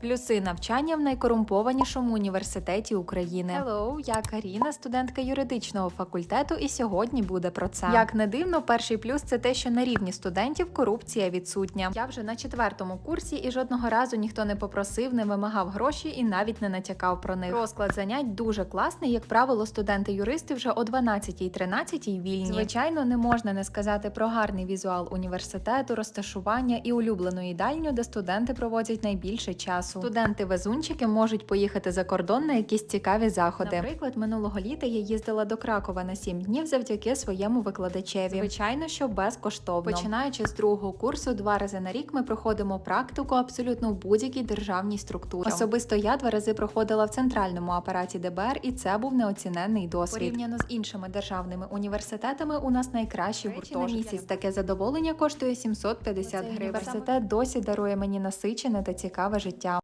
Плюси навчання в найкорумпованішому університеті України. Hello, я Каріна, студентка юридичного факультету, і сьогодні буде про це. Як не дивно, перший плюс це те, що на рівні студентів корупція відсутня. Я вже на четвертому курсі, і жодного разу ніхто не попросив, не вимагав гроші і навіть не натякав про них. Розклад занять дуже класний. Як правило, студенти-юристи вже о 12-13 вільні. Звичайно, не можна не сказати про гарний візуал університету, розташування і улюблену їдальню, де студенти проводять найбільше часу. Студенти-везунчики можуть поїхати за кордон на якісь цікаві заходи. Наприклад, минулого літа я їздила до Кракова на 7 днів завдяки своєму викладачеві. Звичайно, що безкоштовно. Починаючи з другого курсу, два рази на рік ми проходимо практику абсолютно в будь-якій державній структурі. Особисто я два рази проходила в центральному апараті ДБР, і це був неоціненний досвід. Порівняно з іншими державними університетами, у нас найкращі гуртожитки. на місяць таке задоволення коштує 750 Цей гривень. Університет досі дарує мені насичене та цікаве життя.